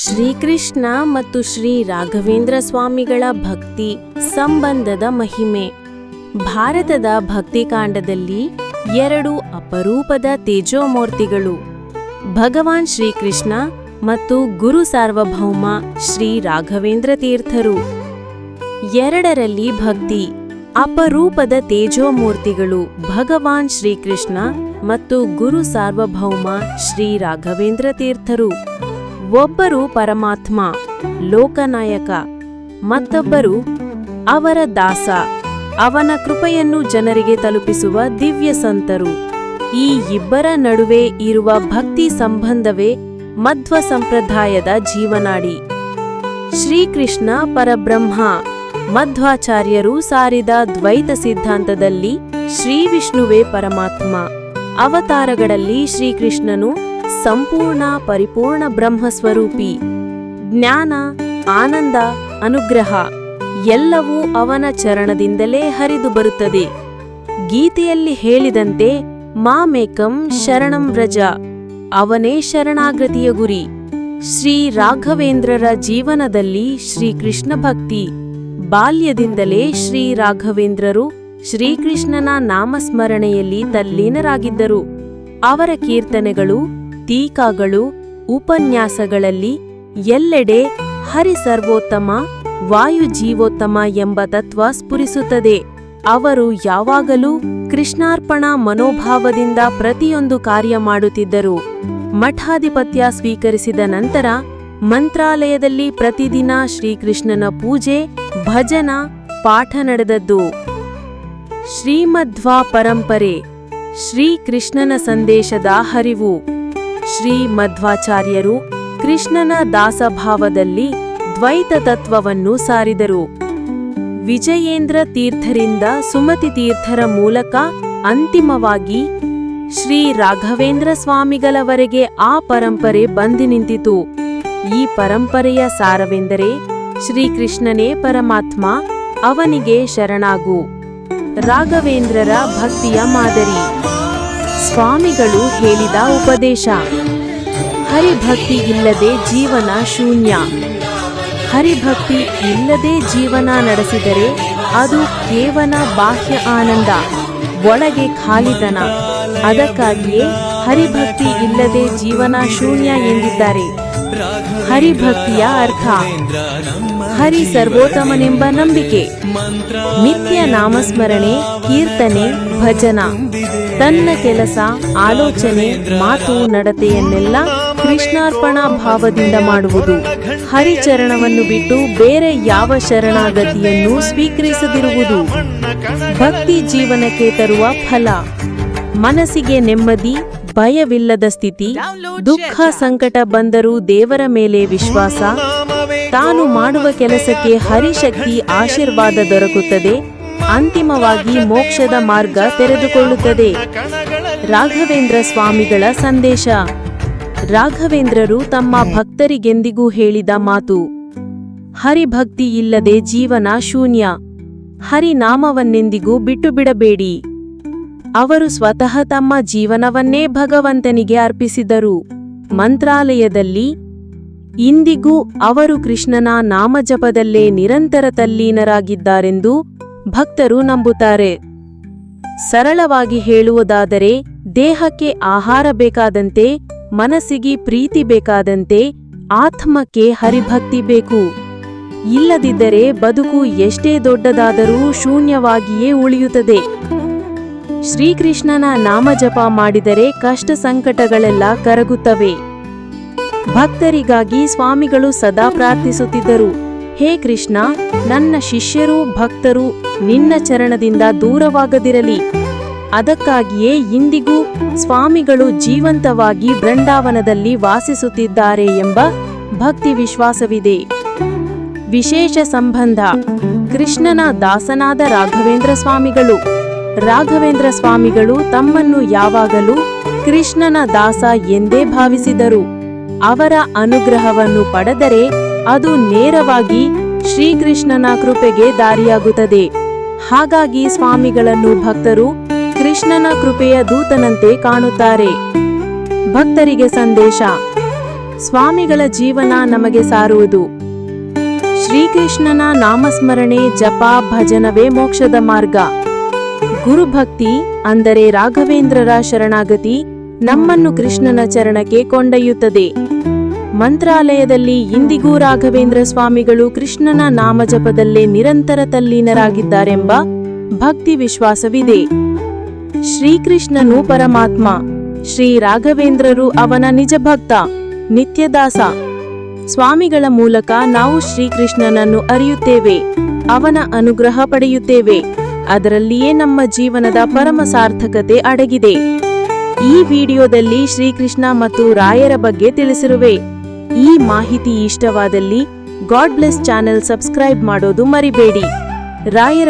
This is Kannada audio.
ಶ್ರೀಕೃಷ್ಣ ಮತ್ತು ಶ್ರೀ ರಾಘವೇಂದ್ರ ಸ್ವಾಮಿಗಳ ಭಕ್ತಿ ಸಂಬಂಧದ ಮಹಿಮೆ. ಭಾರತದ ಭಕ್ತಿಕಾಂಡದಲ್ಲಿ ಎರಡು ಅಪರೂಪದ ತೇಜೋಮೂರ್ತಿಗಳು, ಭಗವಾನ್ ಶ್ರೀಕೃಷ್ಣ ಮತ್ತು ಗುರು ಸಾರ್ವಭೌಮ ಶ್ರೀ ರಾಘವೇಂದ್ರ ತೀರ್ಥರು. ಎರಡರಲ್ಲಿ ಭಕ್ತಿ, ಅಪರೂಪದ ತೇಜೋಮೂರ್ತಿಗಳು ಭಗವಾನ್ ಶ್ರೀಕೃಷ್ಣ ಮತ್ತು ಗುರು ಸಾರ್ವಭೌಮ ಶ್ರೀ ರಾಘವೇಂದ್ರ ತೀರ್ಥರು. ಒಬ್ಬರು ಪರಮಾತ್ಮ, ಲೋಕನಾಯಕ, ಮತ್ತೊಬ್ಬರು ಅವರ ದಾಸ. ಅವನ ಕೃಪೆಯನ್ನು ಜನರಿಗೆ ತಲುಪಿಸುವ ದಿವ್ಯ ಸಂತರು. ಈ ಇಬ್ಬರ ನಡುವೆ ಇರುವ ಭಕ್ತಿ ಸಂಬಂಧವೇ ಮಧ್ವ ಸಂಪ್ರದಾಯದ ಜೀವನಾಡಿ. ಶ್ರೀಕೃಷ್ಣ ಪರಬ್ರಹ್ಮ, ಮಧ್ವಾಚಾರ್ಯರು ಸಾರಿದ ದ್ವೈತ ಸಿದ್ಧಾಂತದಲ್ಲಿ ಶ್ರೀ ವಿಷ್ಣುವೇ ಪರಮಾತ್ಮ. ಅವತಾರಗಳಲ್ಲಿ ಶ್ರೀಕೃಷ್ಣನು ಸಂಪೂರ್ಣ ಪರಿಪೂರ್ಣ ಬ್ರಹ್ಮಸ್ವರೂಪಿ. ಜ್ಞಾನ, ಆನಂದ, ಅನುಗ್ರಹ ಎಲ್ಲವೂ ಅವನ ಚರಣದಿಂದಲೇ ಹರಿದು ಬರುತ್ತದೆ. ಗೀತೆಯಲ್ಲಿ ಹೇಳಿದಂತೆ ಮಾಮೇಕಂ ಶರಣಂ ವ್ರಜ, ಅವನೇ ಶರಣಾಗೃತಿಯ ಗುರಿ. ಶ್ರೀ ರಾಘವೇಂದ್ರರ ಜೀವನದಲ್ಲಿ ಶ್ರೀಕೃಷ್ಣ ಭಕ್ತಿ, ಬಾಲ್ಯದಿಂದಲೇ ಶ್ರೀ ರಾಘವೇಂದ್ರರು ಶ್ರೀಕೃಷ್ಣನ ನಾಮಸ್ಮರಣೆಯಲ್ಲಿ ತಲ್ಲೀನರಾಗಿದ್ದರು. ಅವರ ಕೀರ್ತನೆಗಳು ಟೀಕಾಗಳು ಉಪನ್ಯಾಸಗಳಲ್ಲಿ ಎಲ್ಲೆಡೆ ಹರಿಸರ್ವೋತ್ತಮ ವಾಯು ಜೀವೋತ್ತಮ ಎಂಬ ತತ್ವ ಸ್ಫುರಿಸುತ್ತದೆ. ಅವರು ಯಾವಾಗಲೂ ಕೃಷ್ಣಾರ್ಪಣ ಮನೋಭಾವದಿಂದ ಪ್ರತಿಯೊಂದು ಕಾರ್ಯ ಮಾಡುತ್ತಿದ್ದರು. ಮಠಾಧಿಪತ್ಯ ಸ್ವೀಕರಿಸಿದ ನಂತರ ಮಂತ್ರಾಲಯದಲ್ಲಿ ಪ್ರತಿದಿನ ಶ್ರೀಕೃಷ್ಣನ ಪೂಜೆ, ಭಜನ, ಪಾಠ ನಡೆದದ್ದು. ಶ್ರೀಮಧ್ವಾ ಪರಂಪರೆ ಶ್ರೀಕೃಷ್ಣನ ಸಂದೇಶದ ಹರಿವು. ಶ್ರೀ ಮಧ್ವಾಚಾರ್ಯರು ಕೃಷ್ಣನ ದಾಸಭಾವದಲ್ಲಿ ದ್ವೈತ ತತ್ವವನ್ನು ಸಾರಿದರು. ವಿಜಯೇಂದ್ರ ತೀರ್ಥರಿಂದ ಸುಮತಿ ತೀರ್ಥರ ಮೂಲಕ ಅಂತಿಮವಾಗಿ ಶ್ರೀ ರಾಘವೇಂದ್ರ ಸ್ವಾಮಿಗಳವರೆಗೆ ಆ ಪರಂಪರೆ ಬಂದು ನಿಂತಿತು. ಈ ಪರಂಪರೆಯ ಸಾರವೆಂದರೆ ಶ್ರೀಕೃಷ್ಣನೇ ಪರಮಾತ್ಮ, ಅವನಿಗೆ ಶರಣಾಗು. ರಾಘವೇಂದ್ರರ ಭಕ್ತಿಯ ಮಾದರಿ. ಸ್ವಾಮಿಗಳು ಹೇಳಿದ ಉಪದೇಶ. ಹರಿಭಕ್ತಿ ಇಲ್ಲದೆ ಜೀವನ ಶೂನ್ಯ. ಹರಿಭಕ್ತಿ ಇಲ್ಲದೆ ಜೀವನ ನಡೆಸಿದರೆ ಅದು ಕೇವಲ ಬಾಹ್ಯ ಆನಂದ, ಒಳಗೆ ಖಾಲಿತನ. ಅದಕ್ಕಾಗಿಯೇ ಹರಿಭಕ್ತಿ ಇಲ್ಲದೆ ಜೀವನ ಶೂನ್ಯ ಎಂದಿದ್ದಾರೆ. ಹರಿಭಕ್ತಿಯ ಅರ್ಥ, ಹರಿ ಸರ್ವೋತ್ತಮನೆಂಬ ನಂಬಿಕೆ. ನಿತ್ಯ ನಾಮಸ್ಮರಣೆ, ಕೀರ್ತನೆ, ಭಜನ. ತನ್ನ ಕೆಲಸ, ಆಲೋಚನೆ, ಮಾತು, ನಡತೆಯನ್ನೆಲ್ಲ ಕೃಷ್ಣಾರ್ಪಣಾ ಭಾವದಿಂದ ಮಾಡುವುದು. ಹರಿಚರಣವನ್ನು ಬಿಟ್ಟು ಬೇರೆ ಯಾವ ಶರಣಾಗತಿಯನ್ನು ಸ್ವೀಕರಿಸದಿರುವುದು. ಭಕ್ತಿ ಜೀವನಕ್ಕೆ ತರುವ ಫಲ. ಮನಸ್ಸಿಗೆ ನೆಮ್ಮದಿ, ಭಯವಿಲ್ಲದ ಸ್ಥಿತಿ. ದುಃಖ ಸಂಕಟ ಬಂದರೂ ದೇವರ ಮೇಲೆ ವಿಶ್ವಾಸ. ತಾನು ಮಾಡುವ ಕೆಲಸಕ್ಕೆ ಹರಿಶಕ್ತಿ, ಆಶೀರ್ವಾದ ದೊರಕುತ್ತದೆ. ಅಂತಿಮವಾಗಿ ಮೋಕ್ಷದ ಮಾರ್ಗ ತೆರೆದುಕೊಳ್ಳುತ್ತದೆ. ರಾಘವೇಂದ್ರ ಸ್ವಾಮಿಗಳ ಸಂದೇಶ. ರಾಘವೇಂದ್ರರು ತಮ್ಮ ಭಕ್ತರಿಗೆಂದಿಗೂ ಹೇಳಿದ ಮಾತು, ಹರಿಭಕ್ತಿ ಇಲ್ಲದೆ ಜೀವನ ಶೂನ್ಯ, ಹರಿನಾಮವನ್ನೆಂದಿಗೂ ಬಿಟ್ಟು ಬಿಡಬೇಡಿ ಅವರು ಸ್ವತಃ ತಮ್ಮ ಜೀವನವನ್ನೇ ಭಗವಂತನಿಗೆ ಅರ್ಪಿಸಿದರು. ಮಂತ್ರಾಲಯದಲ್ಲಿ, ಇಂದಿಗೂ ಅವರು ಕೃಷ್ಣನ ನಾಮಜಪದಲ್ಲೇ ನಿರಂತರ ತಲ್ಲೀನರಾಗಿದ್ದಾರೆಂದು ಭಕ್ತರು ನಂಬುತ್ತಾರೆ. ಸರಳವಾಗಿ ಹೇಳುವುದಾದರೆ, ದೇಹಕ್ಕೆ ಆಹಾರ ಬೇಕಾದಂತೆ ಮನಸ್ಸಿಗೆ ಪ್ರೀತಿ ಬೇಕಾದಂತೆ ಆತ್ಮಕ್ಕೆ ಹರಿಭಕ್ತಿ ಬೇಕು. ಇಲ್ಲದಿದ್ದರೆ ಬದುಕು ಎಷ್ಟೇ ದೊಡ್ಡದಾದರೂ ಶೂನ್ಯವಾಗಿಯೇ ಉಳಿಯುತ್ತದೆ. ಶ್ರೀಕೃಷ್ಣನ ನಾಮಜಪ ಮಾಡಿದರೆ ಕಷ್ಟ ಸಂಕಟಗಳೆಲ್ಲ ಕರಗುತ್ತವೆ. ಭಕ್ತರಿಗಾಗಿ ಸ್ವಾಮಿಗಳು ಸದಾ ಪ್ರಾರ್ಥಿಸುತ್ತಿದ್ದರು. ಹೇ ಕೃಷ್ಣ, ನನ್ನ ಶಿಷ್ಯರು, ಭಕ್ತರು, ನಿನ್ನ ಚರಣದಿಂದ ದೂರವಾಗದಿರಲಿ. ಅದಕ್ಕಾಗಿಯೇ ಇಂದಿಗೂ ಸ್ವಾಮಿಗಳು ಜೀವಂತವಾಗಿ ಬೃಂದಾವನದಲ್ಲಿ ವಾಸಿಸುತ್ತಿದ್ದಾರೆ ಎಂಬ ಭಕ್ತಿ ವಿಶ್ವಾಸವಿದೆ. ವಿಶೇಷ ಸಂಬಂಧ, ಕೃಷ್ಣನ ದಾಸನಾದ ರಾಘವೇಂದ್ರ ಸ್ವಾಮಿಗಳು. ರಾಘವೇಂದ್ರ ಸ್ವಾಮಿಗಳು ತಮ್ಮನ್ನು ಯಾವಾಗಲೂ ಕೃಷ್ಣನ ದಾಸ ಎಂದೇ ಭಾವಿಸಿದರು. ಅವರ ಅನುಗ್ರಹವನ್ನು ಪಡೆದರೆ ಅದು ನೇರವಾಗಿ ಶ್ರೀಕೃಷ್ಣನ ಕೃಪೆಗೆ ದಾರಿಯಾಗುತ್ತದೆ. ಹಾಗಾಗಿ ಸ್ವಾಮಿಗಳನ್ನು ಭಕ್ತರು ಕೃಷ್ಣನ ಕೃಪೆಯ ದೂತನಂತೆ ಕಾಣುತ್ತಾರೆ. ಭಕ್ತರಿಗೆ ಸಂದೇಶ, ಸ್ವಾಮಿಗಳ ಜೀವನ ನಮಗೆ ಸಾರುವುದು. ಶ್ರೀಕೃಷ್ಣನ ನಾಮಸ್ಮರಣೆ ಜಪ ಭಜನವೇ ಮೋಕ್ಷದ ಮಾರ್ಗ. ಗುರುಭಕ್ತಿ ಅಂದರೆ ರಾಘವೇಂದ್ರರ ಶರಣಾಗತಿ ನಮ್ಮನ್ನು ಕೃಷ್ಣನ ಚರಣಕ್ಕೆ ಕೊಂಡೊಯ್ಯುತ್ತದೆ. ಮಂತ್ರಾಲಯದಲ್ಲಿ ಇಂದಿಗೂ ರಾಘವೇಂದ್ರ ಸ್ವಾಮಿಗಳು ಕೃಷ್ಣನ ನಾಮಜಪದಲ್ಲೇ ನಿರಂತರ ತಲ್ಲೀನರಾಗಿದ್ದಾರೆಂಬ ಭಕ್ತಿ ವಿಶ್ವಾಸವಿದೆ. ಶ್ರೀಕೃಷ್ಣನು ಪರಮಾತ್ಮ. ಶ್ರೀ ರಾಘವೇಂದ್ರರು ಅವನ ನಿಜ ಭಕ್ತ, ನಿತ್ಯದಾಸ. ಸ್ವಾಮಿಗಳ ಮೂಲಕ ನಾವು ಶ್ರೀಕೃಷ್ಣನನ್ನು ಅರಿಯುತ್ತೇವೆ, ಅವನ ಅನುಗ್ರಹ ಪಡೆಯುತ್ತೇವೆ. ಅದರಲ್ಲಿಯೇ ನಮ್ಮ ಜೀವನದ ಪರಮ ಸಾರ್ಥಕತೆ ಅಡಗಿದೆ. ಈ ವಿಡಿಯೋದಲ್ಲಿ ಶ್ರೀಕೃಷ್ಣ ಮತ್ತು ರಾಯರ ಬಗ್ಗೆ ತಿಳಿಸಿರುವೆ. ಈ ಮಾಹಿತಿ ಇಷ್ಟವಾದಲ್ಲಿ ಗಾಡ್ ಬ್ಲೆಸ್ ಚಾನೆಲ್ ಸಬ್ಸ್ಕ್ರೈಬ್ ಮಾಡೋದು ಮರಿಬೇಡಿ. ರಾಯರ